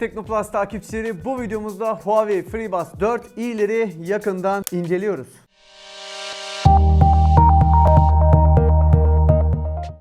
değerli Teknoplus takipçileri. Bu videomuzda Huawei FreeBuds 4 i'leri yakından inceliyoruz.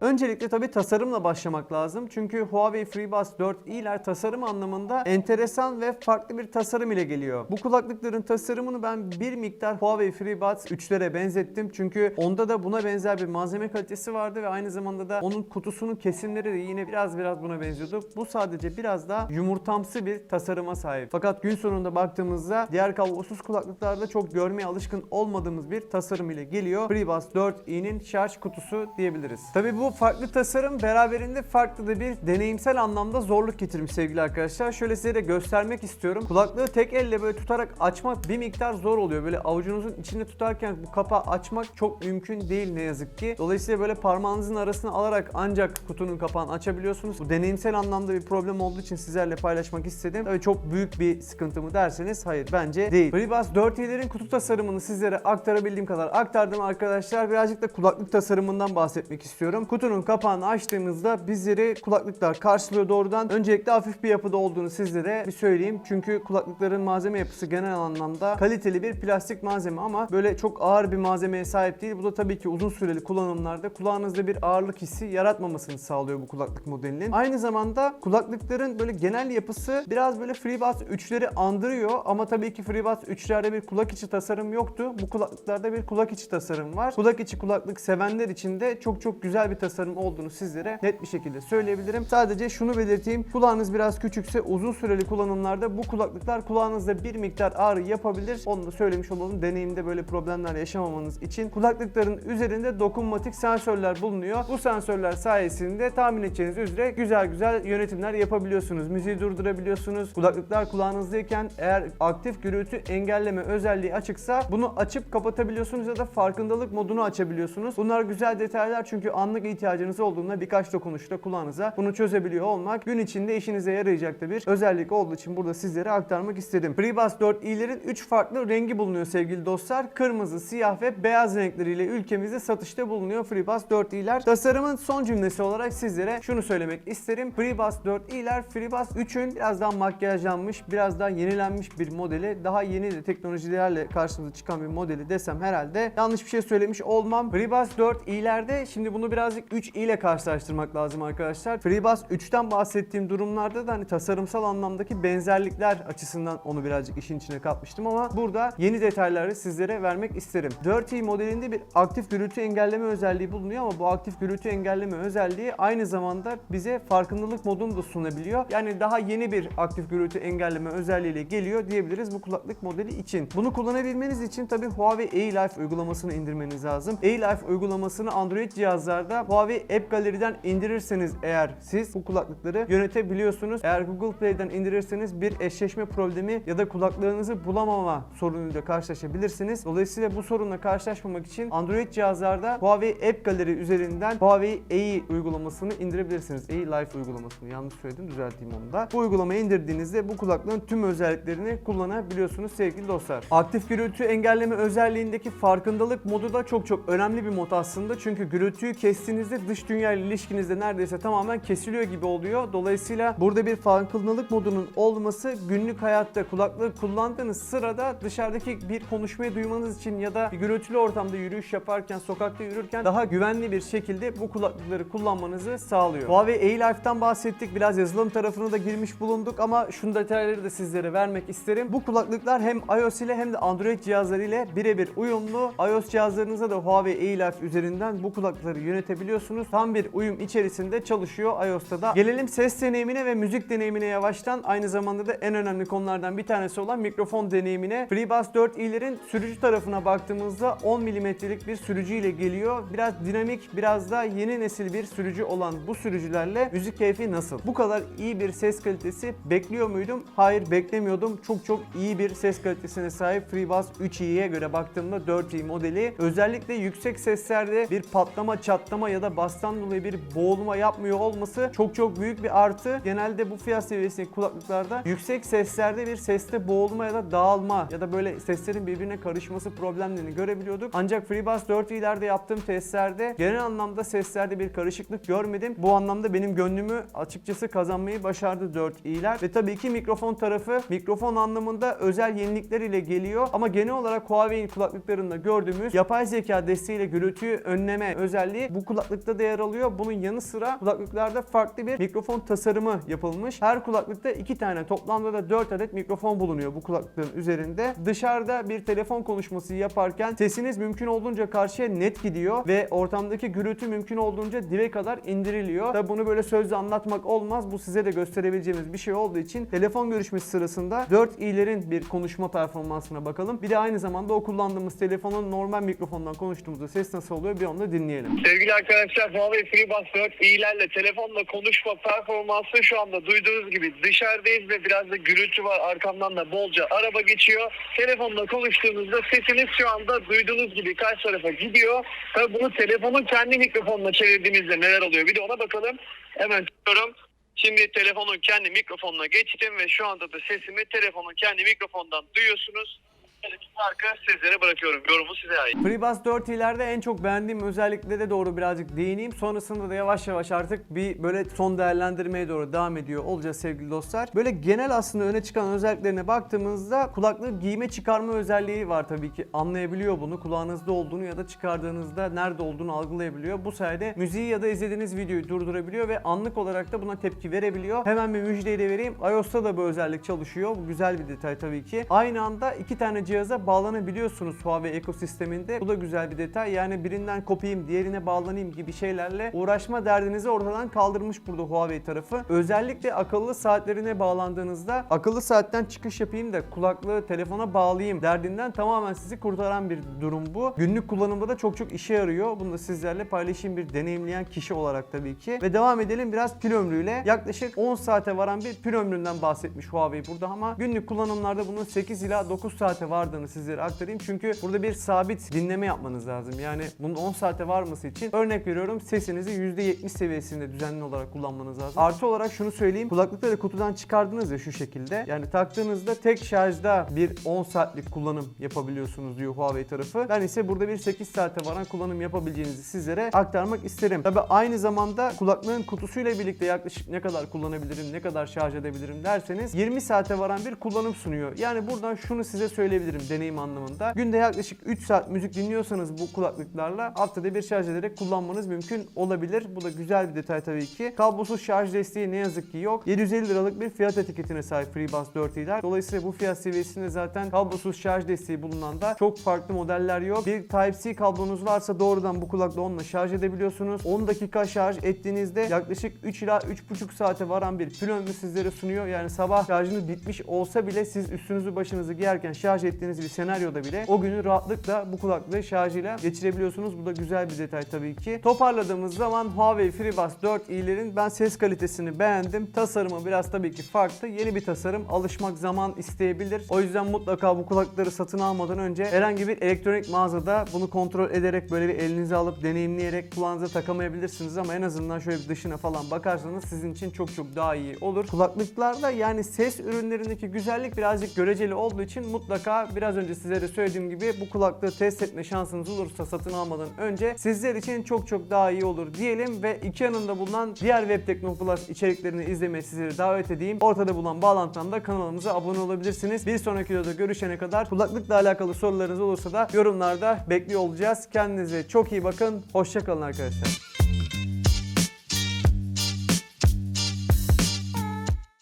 Öncelikle tabii tasarımla başlamak lazım. Çünkü Huawei FreeBuds 4 i'ler tasarım anlamında enteresan ve farklı bir tasarım ile geliyor. Bu kulaklıkların tasarımını ben bir miktar Huawei FreeBuds 3'lere benzettim. Çünkü onda da buna benzer bir malzeme kalitesi vardı ve aynı zamanda da onun kutusunun kesimleri de yine biraz biraz buna benziyordu. Bu sadece biraz daha yumurtamsı bir tasarıma sahip. Fakat gün sonunda baktığımızda diğer kablosuz kulaklıklarda çok görmeye alışkın olmadığımız bir tasarım ile geliyor. FreeBuds 4 i'nin şarj kutusu diyebiliriz. Tabii bu farklı tasarım beraberinde farklı da bir deneyimsel anlamda zorluk getirmiş sevgili arkadaşlar. Şöyle size de göstermek istiyorum. Kulaklığı tek elle böyle tutarak açmak bir miktar zor oluyor. Böyle avucunuzun içinde tutarken bu kapağı açmak çok mümkün değil ne yazık ki. Dolayısıyla böyle parmağınızın arasına alarak ancak kutunun kapağını açabiliyorsunuz. Bu deneyimsel anlamda bir problem olduğu için sizlerle paylaşmak istedim. Tabii çok büyük bir sıkıntı mı derseniz hayır bence değil. FreeBuds 4i'lerin kutu tasarımını sizlere aktarabildiğim kadar aktardım arkadaşlar. Birazcık da kulaklık tasarımından bahsetmek istiyorum. Kutunun kapağını açtığımızda bizleri kulaklıklar karşılıyor doğrudan. Öncelikle hafif bir yapıda olduğunu sizlere bir söyleyeyim. Çünkü kulaklıkların malzeme yapısı genel anlamda kaliteli bir plastik malzeme ama böyle çok ağır bir malzemeye sahip değil. Bu da tabii ki uzun süreli kullanımlarda kulağınızda bir ağırlık hissi yaratmamasını sağlıyor bu kulaklık modelinin. Aynı zamanda kulaklıkların böyle genel yapısı biraz böyle FreeBuds 3'leri andırıyor ama tabii ki FreeBuds 3'lerde bir kulak içi tasarım yoktu. Bu kulaklıklarda bir kulak içi tasarım var. Kulak içi kulaklık sevenler için de çok çok güzel bir tasarım olduğunu sizlere net bir şekilde söyleyebilirim. Sadece şunu belirteyim. Kulağınız biraz küçükse uzun süreli kullanımlarda bu kulaklıklar kulağınızda bir miktar ağrı yapabilir. Onu da söylemiş olalım. Deneyimde böyle problemler yaşamamanız için kulaklıkların üzerinde dokunmatik sensörler bulunuyor. Bu sensörler sayesinde tahmin edeceğiniz üzere güzel güzel yönetimler yapabiliyorsunuz. Müziği durdurabiliyorsunuz. Kulaklıklar kulağınızdayken eğer aktif gürültü engelleme özelliği açıksa bunu açıp kapatabiliyorsunuz ya da farkındalık modunu açabiliyorsunuz. Bunlar güzel detaylar çünkü anlık ihtiyacınız olduğunda birkaç dokunuşta kulağınıza bunu çözebiliyor olmak gün içinde işinize yarayacak da bir özellik olduğu için burada sizlere aktarmak istedim. FreeBuds 4 i'lerin 3 farklı rengi bulunuyor sevgili dostlar. Kırmızı, siyah ve beyaz renkleriyle ülkemizde satışta bulunuyor FreeBuds 4 i'ler. Tasarımın son cümlesi olarak sizlere şunu söylemek isterim. FreeBuds 4 i'ler FreeBuds 3'ün biraz daha makyajlanmış, biraz daha yenilenmiş bir modeli. Daha yeni de teknolojilerle karşımıza çıkan bir modeli desem herhalde yanlış bir şey söylemiş olmam. FreeBuds 4 i'lerde şimdi bunu birazcık 3 i ile karşılaştırmak lazım arkadaşlar. FreeBuds 3'ten bahsettiğim durumlarda da hani tasarımsal anlamdaki benzerlikler açısından onu birazcık işin içine katmıştım ama burada yeni detayları sizlere vermek isterim. 4i modelinde bir aktif gürültü engelleme özelliği bulunuyor ama bu aktif gürültü engelleme özelliği aynı zamanda bize farkındalık modunu da sunabiliyor. Yani daha yeni bir aktif gürültü engelleme özelliğiyle geliyor diyebiliriz bu kulaklık modeli için. Bunu kullanabilmeniz için tabii Huawei A-Life uygulamasını indirmeniz lazım. A-Life uygulamasını Android cihazlarda Huawei App Gallery'den indirirseniz eğer siz bu kulaklıkları yönetebiliyorsunuz. Eğer Google Play'den indirirseniz bir eşleşme problemi ya da kulaklarınızı bulamama sorunuyla karşılaşabilirsiniz. Dolayısıyla bu sorunla karşılaşmamak için Android cihazlarda Huawei App Gallery üzerinden Huawei AI uygulamasını indirebilirsiniz. AI Life uygulamasını yanlış söyledim düzelteyim onu da. Bu uygulamayı indirdiğinizde bu kulaklığın tüm özelliklerini kullanabiliyorsunuz sevgili dostlar. Aktif gürültü engelleme özelliğindeki farkındalık modu da çok çok önemli bir mod aslında. Çünkü gürültüyü kestiğinizde dış dünya ile ilişkinizde neredeyse tamamen kesiliyor gibi oluyor. Dolayısıyla burada bir farkındalık modunun olması günlük hayatta kulaklığı kullandığınız sırada dışarıdaki bir konuşmayı duymanız için ya da bir gürültülü ortamda yürüyüş yaparken, sokakta yürürken daha güvenli bir şekilde bu kulaklıkları kullanmanızı sağlıyor. Huawei A-Life'dan bahsettik. Biraz yazılım tarafına da girmiş bulunduk ama şunu detayları da sizlere vermek isterim. Bu kulaklıklar hem iOS ile hem de Android cihazları ile birebir uyumlu. iOS cihazlarınıza da Huawei A-Life üzerinden bu kulaklıkları yönetebiliyorsunuz. Tam bir uyum içerisinde çalışıyor iOS'ta da. Gelelim ses deneyimine ve müzik deneyimine yavaştan. Aynı zamanda da en önemli konulardan bir tanesi olan mikrofon deneyimine. FreeBuds 4 i'lerin sürücü tarafına baktığımızda 10 mm'lik bir sürücü ile geliyor. Biraz dinamik, biraz da yeni nesil bir sürücü olan bu sürücülerle müzik keyfi nasıl? Bu kadar iyi bir ses kalitesi bekliyor muydum? Hayır beklemiyordum. Çok çok iyi bir ses kalitesine sahip FreeBuds 3i'ye göre baktığımda 4i modeli. Özellikle yüksek seslerde bir patlama, çatlama ya da üstüne bastan dolayı bir boğulma yapmıyor olması çok çok büyük bir artı. Genelde bu fiyat seviyesindeki kulaklıklarda yüksek seslerde bir seste boğulma ya da dağılma ya da böyle seslerin birbirine karışması problemlerini görebiliyorduk. Ancak FreeBuds 4i'lerde yaptığım testlerde genel anlamda seslerde bir karışıklık görmedim. Bu anlamda benim gönlümü açıkçası kazanmayı başardı 4i'ler. Ve tabii ki mikrofon tarafı mikrofon anlamında özel yenilikler ile geliyor. Ama genel olarak Huawei'in kulaklıklarında gördüğümüz yapay zeka desteğiyle gürültüyü önleme özelliği bu kulaklıkta da yer alıyor. Bunun yanı sıra kulaklıklarda farklı bir mikrofon tasarımı yapılmış. Her kulaklıkta iki tane toplamda da 4 adet mikrofon bulunuyor bu kulaklıkların üzerinde. Dışarıda bir telefon konuşması yaparken sesiniz mümkün olduğunca karşıya net gidiyor ve ortamdaki gürültü mümkün olduğunca dibe kadar indiriliyor. Tabi bunu böyle sözle anlatmak olmaz. Bu size de gösterebileceğimiz bir şey olduğu için telefon görüşmesi sırasında 4 i'lerin bir konuşma performansına bakalım. Bir de aynı zamanda o kullandığımız telefonun normal mikrofondan konuştuğumuzda ses nasıl oluyor bir onu da dinleyelim. Sevgili arkadaşlar Huawei FreeBuds 4 iyilerle telefonla konuşma performansı şu anda duyduğunuz gibi dışarıdayız ve biraz da gürültü var arkamdan da bolca araba geçiyor. Telefonla konuştuğunuzda sesiniz şu anda duyduğunuz gibi karşı tarafa gidiyor. Tabii bunu telefonun kendi mikrofonuna çevirdiğimizde neler oluyor bir de ona bakalım. Hemen çıkıyorum. Şimdi telefonun kendi mikrofonuna geçtim ve şu anda da sesimi telefonun kendi mikrofondan duyuyorsunuz. Aradaki farkı sizlere bırakıyorum. Yorumu size ait. FreeBuds 4 ilerde en çok beğendiğim özelliklere doğru birazcık değineyim. Sonrasında da yavaş yavaş artık bir böyle son değerlendirmeye doğru devam ediyor olacağız sevgili dostlar. Böyle genel aslında öne çıkan özelliklerine baktığımızda kulaklık giyme çıkarma özelliği var tabii ki. Anlayabiliyor bunu. Kulağınızda olduğunu ya da çıkardığınızda nerede olduğunu algılayabiliyor. Bu sayede müziği ya da izlediğiniz videoyu durdurabiliyor ve anlık olarak da buna tepki verebiliyor. Hemen bir müjdeyi de vereyim. iOS'ta da bu özellik çalışıyor. Bu güzel bir detay tabii ki. Aynı anda iki tane cihaza bağlanabiliyorsunuz Huawei ekosisteminde. Bu da güzel bir detay. Yani birinden kopayım, diğerine bağlanayım gibi şeylerle uğraşma derdinizi ortadan kaldırmış burada Huawei tarafı. Özellikle akıllı saatlerine bağlandığınızda akıllı saatten çıkış yapayım da kulaklığı telefona bağlayayım derdinden tamamen sizi kurtaran bir durum bu. Günlük kullanımda da çok çok işe yarıyor. Bunu da sizlerle paylaşayım bir deneyimleyen kişi olarak tabii ki. Ve devam edelim biraz pil ömrüyle. Yaklaşık 10 saate varan bir pil ömründen bahsetmiş Huawei burada ama günlük kullanımlarda bunun 8 ila 9 saate vardığını sizlere aktarayım. Çünkü burada bir sabit dinleme yapmanız lazım. Yani bunun 10 saate varması için örnek veriyorum sesinizi %70 seviyesinde düzenli olarak kullanmanız lazım. Artı olarak şunu söyleyeyim. Kulaklıkları kutudan çıkardınız ya şu şekilde. Yani taktığınızda tek şarjda bir 10 saatlik kullanım yapabiliyorsunuz diyor Huawei tarafı. Ben ise burada bir 8 saate varan kullanım yapabileceğinizi sizlere aktarmak isterim. Tabi aynı zamanda kulaklığın kutusuyla birlikte yaklaşık ne kadar kullanabilirim, ne kadar şarj edebilirim derseniz 20 saate varan bir kullanım sunuyor. Yani buradan şunu size söyleyebilirim deneyim anlamında. Günde yaklaşık 3 saat müzik dinliyorsanız bu kulaklıklarla haftada bir şarj ederek kullanmanız mümkün olabilir. Bu da güzel bir detay tabii ki. Kablosuz şarj desteği ne yazık ki yok. 750 liralık bir fiyat etiketine sahip FreeBuds 4i'ler. Dolayısıyla bu fiyat seviyesinde zaten kablosuz şarj desteği bulunan da çok farklı modeller yok. Bir Type-C kablonuz varsa doğrudan bu kulakla onunla şarj edebiliyorsunuz. 10 dakika şarj ettiğinizde yaklaşık 3 ila 3,5 saate varan bir pil ömrü sizlere sunuyor. Yani sabah şarjınız bitmiş olsa bile siz üstünüzü başınızı giyerken şarj ettiğiniz bir senaryoda bile o günü rahatlıkla bu kulaklığı şarjıyla geçirebiliyorsunuz. Bu da güzel bir detay tabii ki. Toparladığımız zaman Huawei FreeBuds 4 i'lerin ben ses kalitesini beğendim. Tasarımı biraz tabii ki farklı. Yeni bir tasarım. Alışmak zaman isteyebilir. O yüzden mutlaka bu kulaklıkları satın almadan önce herhangi bir elektronik mağazada bunu kontrol ederek böyle bir elinize alıp deneyimleyerek kulağınıza takamayabilirsiniz ama en azından şöyle bir dışına falan bakarsanız sizin için çok çok daha iyi olur. Kulaklıklarda yani ses ürünlerindeki güzellik birazcık göreceli olduğu için mutlaka biraz önce sizlere söylediğim gibi bu kulaklığı test etme şansınız olursa satın almadan önce sizler için çok çok daha iyi olur diyelim ve iki yanında bulunan diğer Web Tekno Plus içeriklerini izlemeye sizleri davet edeyim. Ortada bulunan bağlantıdan da kanalımıza abone olabilirsiniz. Bir sonraki videoda görüşene kadar kulaklıkla alakalı sorularınız olursa da yorumlarda bekliyor olacağız. Kendinize çok iyi bakın. Hoşçakalın arkadaşlar.